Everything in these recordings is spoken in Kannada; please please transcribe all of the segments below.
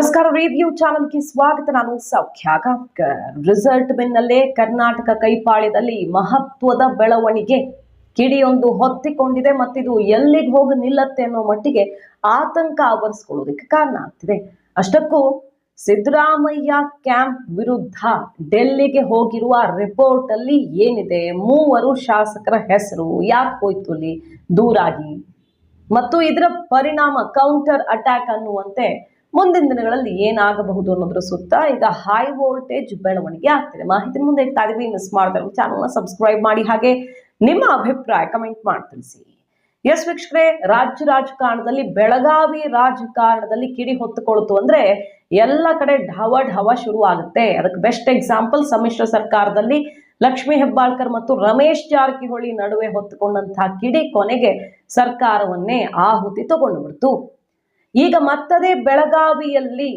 ನಮಸ್ಕಾರ ರಿವ್ಯೂ ಚಾನಲ್ಗೆ ಸ್ವಾಗತ. ನಾನು ಸೌಖ್ಯ ರಿಸಲ್ಟ್ ಬೆನ್ನಲ್ಲೇ ಕರ್ನಾಟಕ ಕೈಪಾಳ್ಯದಲ್ಲಿ ಮಹತ್ವದ ಬೆಳವಣಿಗೆ ಕಿಡಿಯೊಂದು ಹೊತ್ತಿಕೊಂಡಿದೆ ಮತ್ತಿದು ಎಲ್ಲಿಗೆ ಹೋಗಿ ನಿಲ್ಲತ್ತೆ ಅನ್ನೋ ಮಟ್ಟಿಗೆ ಆತಂಕ ಆವರಿಸ್ಕೊಳ್ಳೋದಕ್ಕೆ ಕಾರಣ ಆಗ್ತಿದೆ. ಅಷ್ಟಕ್ಕೂ ಸಿದ್ದರಾಮಯ್ಯ ಕ್ಯಾಂಪ್ ವಿರುದ್ಧ ಡೆಲ್ಲಿಗೆ ಹೋಗಿರುವ ರಿಪೋರ್ಟ್ ಅಲ್ಲಿ ಏನಿದೆ? ಮೂವರು ಶಾಸಕರ ಹೆಸರು ಯಾಕೆ ಹೋಯ್ತು ಅಲ್ಲಿ? ದೂರಾಗಿ. ಮತ್ತು ಇದರ ಪರಿಣಾಮ ಕೌಂಟರ್ ಅಟ್ಯಾಕ್ ಅನ್ನುವಂತೆ ಮುಂದಿನ ದಿನಗಳಲ್ಲಿ ಏನಾಗಬಹುದು ಅನ್ನೋದ್ರ ಸುತ್ತ ಈಗ ಹೈ ವೋಲ್ಟೇಜ್ ಬೆಳವಣಿಗೆ ಆಗ್ತಿದೆ. ಮಾಹಿತಿ ಮುಂದೆ ಇಡ್ತಾ ಮಿಸ್ ಮಾಡಿದ್ರೆ ಚಾನಲ್ನ ಸಬ್ಸ್ಕ್ರೈಬ್ ಮಾಡಿ. ಹಾಗೆ ನಿಮ್ಮ ಅಭಿಪ್ರಾಯ ಕಮೆಂಟ್ ಮಾಡಿ ತಿಳಿಸಿ. ಎಸ್ ವೀಕ್ಷಕರೇ, ರಾಜ್ಯ ರಾಜಕಾರಣದಲ್ಲಿ ಬೆಳಗಾವಿ ರಾಜಕಾರಣದಲ್ಲಿ ಕಿಡಿ ಹೊತ್ತುಕೊಳ್ತು ಅಂದ್ರೆ ಎಲ್ಲ ಕಡೆ ಢವ ಢವ ಶುರು ಆಗುತ್ತೆ ಅದಕ್ಕೆ ಬೆಸ್ಟ್ ಎಕ್ಸಾಂಪಲ್ ಸಮ್ಮಿಶ್ರ ಸರ್ಕಾರದಲ್ಲಿ ಲಕ್ಷ್ಮೀ ಹೆಬ್ಬಾಳ್ಕರ್ ಮತ್ತು ರಮೇಶ್ ಜಾರಕಿಹೊಳಿ ನಡುವೆ ಹೊತ್ತುಕೊಂಡಂತಹ ಕಿಡಿ ಕೊನೆಗೆ ಸರ್ಕಾರವನ್ನೇ ಆಹುತಿ ತಗೊಂಡು ಬಿಡ್ತು. ಈಗ ಮತ್ತದೇ ಬೆಳಗಾವಿಯಲ್ಲಿ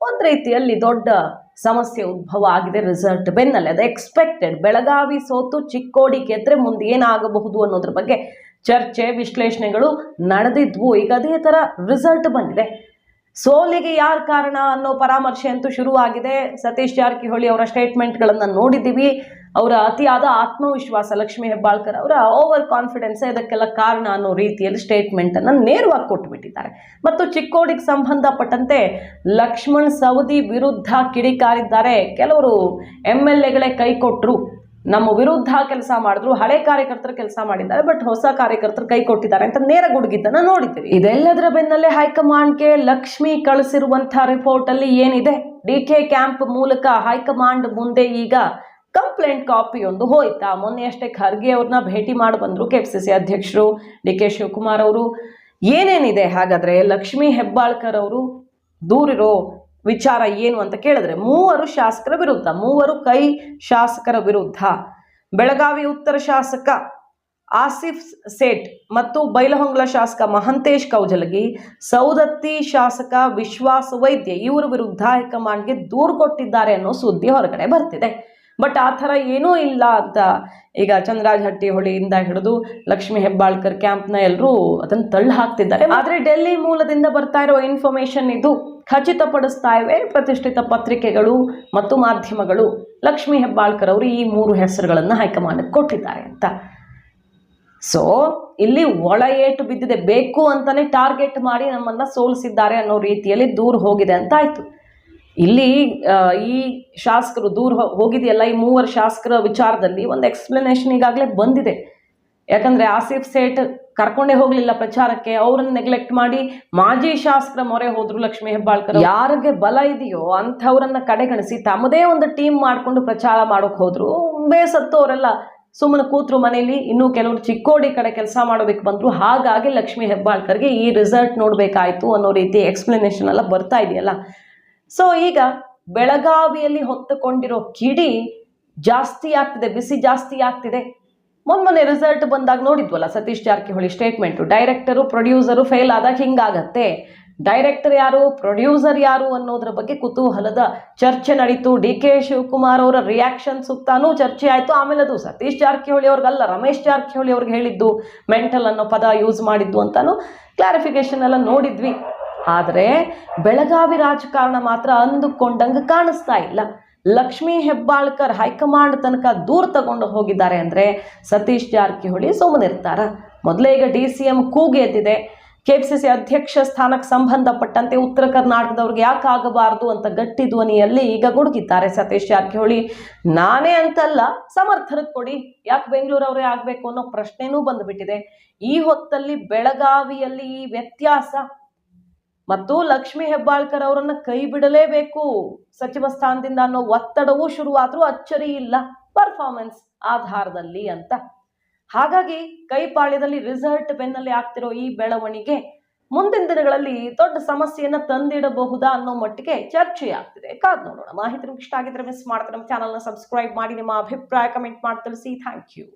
ಒಂದು ರೀತಿಯಲ್ಲಿ ದೊಡ್ಡ ಸಮಸ್ಯೆ ಉದ್ಭವ ಆಗಿದೆ ರಿಸಲ್ಟ್ ಬೆನ್ನಲ್ಲೇ. ಅದು ಎಕ್ಸ್ಪೆಕ್ಟೆಡ್ ಬೆಳಗಾವಿ ಸೋತು ಚಿಕ್ಕೋಡಿ ಗೆದ್ರೆ ಮುಂದೆ ಏನಾಗಬಹುದು ಅನ್ನೋದ್ರ ಬಗ್ಗೆ ಚರ್ಚೆ, ವಿಶ್ಲೇಷಣೆಗಳು ನಡೆದಿದ್ವು. ಈಗ ಅದೇ ತರ ರಿಸಲ್ಟ್ ಬಂದಿದೆ. ಸೋಲಿಗೆ ಯಾರು ಕಾರಣ ಅನ್ನೋ ಪರಾಮರ್ಶೆ ಅಂತೂ ಶುರುವಾಗಿದೆ. ಸತೀಶ್ ಜಾರಕಿಹೊಳಿ ಅವರ ಸ್ಟೇಟ್ಮೆಂಟ್ಗಳನ್ನು ನೋಡಿದ್ದೀವಿ. ಅವರ ಅತಿಯಾದ ಆತ್ಮವಿಶ್ವಾಸ ಲಕ್ಷ್ಮಿ ಹೆಬ್ಬಾಳ್ಕರ್ ಅವರ ಓವರ್ ಕಾನ್ಫಿಡೆನ್ಸ್ ಇದಕ್ಕೆಲ್ಲ ಕಾರಣ ಅನ್ನೋ ರೀತಿಯಲ್ಲಿ ಸ್ಟೇಟ್ಮೆಂಟ್ ಅನ್ನು ನೇರವಾಗಿ ಕೊಟ್ಟುಬಿಟ್ಟಿದ್ದಾರೆ ಮತ್ತು ಚಿಕ್ಕೋಡಿಗೆ ಸಂಬಂಧಪಟ್ಟಂತೆ ಲಕ್ಷ್ಮಣ್ ಸವದಿ ವಿರುದ್ಧ ಕಿಡಿಕಾರಿದ್ದಾರೆ. ಕೆಲವರು ಎಂ ಎಲ್ ಎಗಳೇ ಕೈ ಕೊಟ್ಟರು ನಮ್ಮ ವಿರುದ್ಧ ಕೆಲಸ ಮಾಡಿದ್ರು, ಹಳೆ ಕಾರ್ಯಕರ್ತರು ಕೆಲಸ ಮಾಡಿದ್ದಾರೆ ಬಟ್ ಹೊಸ ಕಾರ್ಯಕರ್ತರು ಕೈ ಕೊಟ್ಟಿದ್ದಾರೆ ಅಂತ ನೇರ ಗುಡುಗಿದ್ದನ್ನ ನೋಡಿದ್ದೀವಿ. ಇದೆಲ್ಲದರ ಬೆನ್ನಲ್ಲೇ ಹೈಕಮಾಂಡ್ಗೆ ಲಕ್ಷ್ಮಿ ಕಳಿಸಿರುವಂತಹ ರಿಪೋರ್ಟ್ ಅಲ್ಲಿ ಏನಿದೆ? ಡಿ ಕೆ ಕ್ಯಾಂಪ್ ಮೂಲಕ ಹೈಕಮಾಂಡ್ ಮುಂದೆ ಈಗ ಕಂಪ್ಲೇಂಟ್ ಕಾಪಿ ಒಂದು ಹೋಯ್ತಾ. ಮೊನ್ನೆಯಷ್ಟೇ ಖರ್ಗೆ ಅವ್ರನ್ನ ಭೇಟಿ ಮಾಡಿ ಬಂದ್ರು ಕೆ ಸಿ ಸಿ ಅಧ್ಯಕ್ಷರು ಡಿ ಕೆ ಶಿವಕುಮಾರ್ ಅವರು. ಏನೇನಿದೆ ಹಾಗಾದ್ರೆ ಲಕ್ಷ್ಮೀ ಹೆಬ್ಬಾಳ್ಕರ್ ಅವರು ದೂರಿರೋ ವಿಚಾರ ಏನು ಅಂತ ಕೇಳಿದ್ರೆ ಮೂವರು ಶಾಸಕರ ವಿರುದ್ಧ, ಮೂವರು ಕೈ ಶಾಸಕರ ವಿರುದ್ಧ. ಬೆಳಗಾವಿ ಉತ್ತರ ಶಾಸಕ ಆಸಿಫ್ ಸೇಠ್ ಮತ್ತು ಬೈಲಹೊಂಗಲ ಶಾಸಕ ಮಹಂತೇಶ್ ಕೌಜಲಗಿ, ಸೌದತ್ತಿ ಶಾಸಕ ವಿಶ್ವಾಸ ವೈದ್ಯ ಇವರ ವಿರುದ್ಧ ಹೈಕಮಾಂಡ್ಗೆ ದೂರು ಕೊಟ್ಟಿದ್ದಾರೆ ಅನ್ನೋ ಸುದ್ದಿ ಹೊರಗಡೆ ಬರ್ತಿದೆ. ಬಟ್ ಆ ಥರ ಏನೂ ಇಲ್ಲ ಅಂತ ಈಗ ಚಂದ್ರರಾಜ್ ಹಟ್ಟಿಹೊಳಿಯಿಂದ ಹಿಡಿದು ಲಕ್ಷ್ಮಿ ಹೆಬ್ಬಾಳ್ಕರ್ ಕ್ಯಾಂಪ್ನ ಎಲ್ಲರೂ ಅದನ್ನು ತಳ್ಳು ಹಾಕ್ತಿದ್ದಾರೆ. ಆದರೆ ಡೆಲ್ಲಿ ಮೂಲದಿಂದ ಬರ್ತಾ ಇರೋ ಇನ್ಫಾರ್ಮೇಷನ್ ಇದು ಖಚಿತಪಡಿಸ್ತಾ ಇವೆ. ಪ್ರತಿಷ್ಠಿತ ಪತ್ರಿಕೆಗಳು ಮತ್ತು ಮಾಧ್ಯಮಗಳು ಲಕ್ಷ್ಮಿ ಹೆಬ್ಬಾಳ್ಕರ್ ಅವರು ಈ ಮೂರು ಹೆಸರುಗಳನ್ನು ಹೈಕಮಾಂಡ್ಗೆ ಕೊಟ್ಟಿದ್ದಾರೆ ಅಂತ. ಸೊ ಇಲ್ಲಿ ಒಳ ಏಟು ಬಿದ್ದಿದೆ. ಬೇಕು ಅಂತಲೇ ಟಾರ್ಗೆಟ್ ಮಾಡಿ ನಮ್ಮನ್ನು ಸೋಲಿಸಿದ್ದಾರೆ ಅನ್ನೋ ರೀತಿಯಲ್ಲಿ ದೂರ ಹೋಗಿದೆ ಅಂತ ಆಯ್ತು. ಇಲ್ಲಿ ಈ ಶಾಸಕರು ದೂರ ಹೋಗಿದೆಯಲ್ಲ, ಈ ಮೂವರು ಶಾಸಕರ ವಿಚಾರದಲ್ಲಿ ಒಂದು ಎಕ್ಸ್ಪ್ಲನೇಷನ್ ಈಗಾಗಲೇ ಬಂದಿದೆ. ಯಾಕಂದ್ರೆ ಆಸಿಫ್ ಸೇಟ್ ಕರ್ಕೊಂಡೇ ಹೋಗ್ಲಿಲ್ಲ ಪ್ರಚಾರಕ್ಕೆ, ಅವ್ರನ್ನ ನೆಗ್ಲೆಕ್ಟ್ ಮಾಡಿ ಮಾಜಿ ಶಾಸಕರ ಮೊರೆ ಹೋದ್ರು ಲಕ್ಷ್ಮೀ ಹೆಬ್ಬಾಳ್ಕರ್ ಯಾರಿಗೆ ಬಲ ಇದೆಯೋ ಅಂಥವ್ರನ್ನ ಕಡೆಗಣಿಸಿ ತಮ್ಮದೇ ಒಂದು ಟೀಮ್ ಮಾಡ್ಕೊಂಡು ಪ್ರಚಾರ ಮಾಡೋಕೆ ಹೋದ್ರು ಬೇಸತ್ತು ಅವರೆಲ್ಲ ಸುಮ್ಮನೆ ಕೂತ್ರು ಮನೇಲಿ, ಇನ್ನೂ ಕೆಲವರು ಚಿಕ್ಕೋಡಿ ಕಡೆ ಕೆಲಸ ಮಾಡೋದಕ್ಕೆ ಬಂದ್ರು. ಹಾಗಾಗಿ ಲಕ್ಷ್ಮೀ ಹೆಬ್ಬಾಳ್ಕರ್ಗೆ ಈ ರಿಸಲ್ಟ್ ನೋಡಬೇಕಾಯ್ತು ಅನ್ನೋ ರೀತಿ ಎಕ್ಸ್ಪ್ಲನೇಷನ್ ಎಲ್ಲ ಬರ್ತಾ ಇದೆಯಲ್ಲ. ಸೊ ಈಗ ಬೆಳಗಾವಿಯಲ್ಲಿ ಹೊತ್ತುಕೊಂಡಿರೋ ಕಿಡಿ ಜಾಸ್ತಿ ಆಗ್ತಿದೆ, ಬಿಸಿ ಜಾಸ್ತಿ ಆಗ್ತಿದೆ. ಮೊನ್ನೆ ರಿಸಲ್ಟ್ ಬಂದಾಗ ನೋಡಿದ್ವಲ್ಲ, Satish Jarkiholi statement director producer fail ಆದಾಗ ಹಿಂಗಾಗತ್ತೆ. ಡೈರೆಕ್ಟರ್ ಯಾರು ಪ್ರೊಡ್ಯೂಸರ್ ಯಾರು ಅನ್ನೋದ್ರ ಬಗ್ಗೆ ಕುತೂಹಲದ ಚರ್ಚೆ ನಡೀತು. ಡಿ ಕೆ ಶಿವಕುಮಾರ್ ಅವರ ರಿಯಾಕ್ಷನ್ ಸುತ್ತಾನೂ ಚರ್ಚೆ ಆಯಿತು. ಆಮೇಲೆ ಅದು ಸತೀಶ್ ಜಾರಕಿಹೊಳಿ ಅವ್ರಿಗಲ್ಲ, ರಮೇಶ್ ಜಾರಕಿಹೊಳಿ ಅವ್ರಿಗೆ ಹೇಳಿದ್ದು ಮೆಂಟಲ್ ಅನ್ನೋ ಪದ ಯೂಸ್ ಮಾಡಿದ್ದು ಅಂತಾನು ಕ್ಲಾರಿಫಿಕೇಶನ್ ಎಲ್ಲ ನೋಡಿದ್ವಿ. ಆದರೆ ಬೆಳಗಾವಿ ರಾಜಕಾರಣ ಮಾತ್ರ ಅಂದುಕೊಂಡಂಗೆ ಕಾಣಿಸ್ತಾ ಇಲ್ಲ. ಲಕ್ಷ್ಮೀ ಹೆಬ್ಬಾಳ್ಕರ್ ಹೈಕಮಾಂಡ್ ತನಕ ದೂರ ತಗೊಂಡು ಹೋಗಿದ್ದಾರೆ ಅಂದರೆ ಸತೀಶ್ ಜಾರಕಿಹೊಳಿ ಸುಮ್ಮನಿರ್ತಾರ. ಮೊದಲೇ ಈಗ ಡಿ ಸಿ ಎಂ ಕೂಗೆದ್ದಿದೆ ಕೆ ಪಿ ಸಿ ಸಿ ಅಧ್ಯಕ್ಷ ಸ್ಥಾನಕ್ಕೆ ಸಂಬಂಧಪಟ್ಟಂತೆ ಉತ್ತರ ಕರ್ನಾಟಕದವ್ರಿಗೆ ಯಾಕೆ ಆಗಬಾರ್ದು ಅಂತ ಗಟ್ಟಿ ಧ್ವನಿಯಲ್ಲಿ ಈಗ ಗುಡುಗಿದ್ದಾರೆ ಸತೀಶ್ ಜಾರಕಿಹೊಳಿ. ನಾನೇ ಅಂತಲ್ಲ, ಸಮರ್ಥರಿಗೆ ಕೊಡಿ. ಯಾಕೆ ಬೆಂಗಳೂರವರೇ ಆಗಬೇಕು ಅನ್ನೋ ಪ್ರಶ್ನೆನೂ ಬಂದುಬಿಟ್ಟಿದೆ. ಈ ಹೊತ್ತಲ್ಲಿ ಬೆಳಗಾವಿಯಲ್ಲಿ ಈ ವ್ಯತ್ಯಾಸ ಮತ್ತು ಲಕ್ಷ್ಮಿ ಹೆಬ್ಬಾಳ್ಕರ್ ಅವರನ್ನ ಕೈ ಬಿಡಲೇಬೇಕು. ಸಚಿವ ಸ್ಥಾನದಿಂದ ಅನ್ನೋ ಒತ್ತಡವೂ ಶುರುವಾದ್ರೂ ಅಚ್ಚರಿ ಇಲ್ಲ. ಪರ್ಫಾರ್ಮೆನ್ಸ್ ಆಧಾರದಲ್ಲಿ ಅಂತ. ಹಾಗಾಗಿ ಕೈಪಾಳ್ಯದಲ್ಲಿ ರಿಸಲ್ಟ್ ಬೆನ್ನಲ್ಲಿ ಆಗ್ತಿರೋ ಈ ಬೆಳವಣಿಗೆ ಮುಂದಿನ ದಿನಗಳಲ್ಲಿ ದೊಡ್ಡ ಸಮಸ್ಯೆಯನ್ನ ತಂದಿಡಬಹುದಾ ಅನ್ನೋ ಮಟ್ಟಿಗೆ ಚರ್ಚೆ ಆಗ್ತಿದೆ. ಕಾದ್ ನೋಡೋಣ. ಮಾಹಿತಿ ಇಷ್ಟ ಆಗಿದ್ರೆ ಮಿಸ್ ಮಾಡ್ತಾರೆ ನಮ್ಮ ಚಾನಲ್ನ ಸಬ್ಸ್ಕ್ರೈಬ್ ಮಾಡಿ, ನಿಮ್ಮ ಅಭಿಪ್ರಾಯ ಕಮೆಂಟ್ ಮಾಡಿ ತಿಳಿಸಿ. Thank you